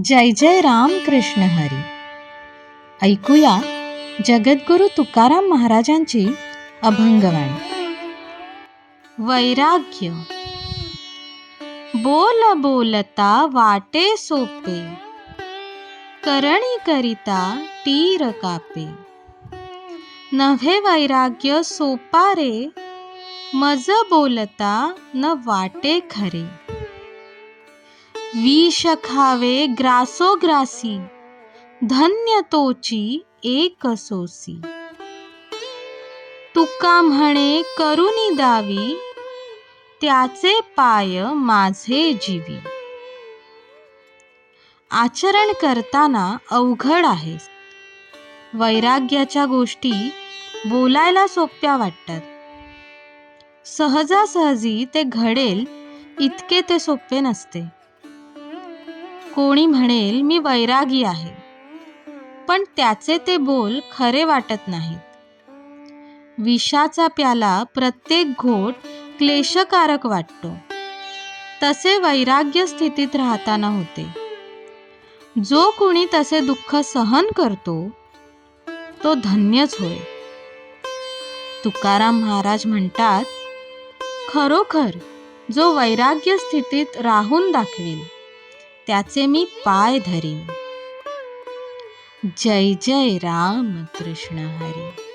जय जय राम कृष्ण हरी. ऐकूया जगद्गुरु तुकाराम महाराजांची अभंगवाणी. वैराग्य. बोल बोलता वाटे सोपे. करणी करिता तीर कापे. नव्हे वैराग्य सोपारे मज बोलता न वाटे खरे. विष खावे ग्रासोग्रासी धन्य तोची एक सोसी तुका म्हणे करुणी दावी त्याचे पाय माझे जीवी. आचरण करताना अवघड आहे वैराग्याच्या गोष्टी बोलायला सोप्या वाटतात. सहजासहजी ते घडेल इतके ते सोपे नसते. कोणी म्हणेल मी वैरागी आहे. पण त्याचे ते बोल खरे वाटत नाहीत. विषाचा प्याला प्रत्येक घोट क्लेशकारक वाटतो. तसे वैराग्य स्थितीत राहताना होते. जो कोणी तसे दुःख सहन करतो तो धन्यच होय. तुकाराम महाराज म्हणतात खरोखर जो वैराग्य स्थितीत राहून दाखवेल त्याचे मी पाय धरीन. जय जय राम कृष्ण हरी.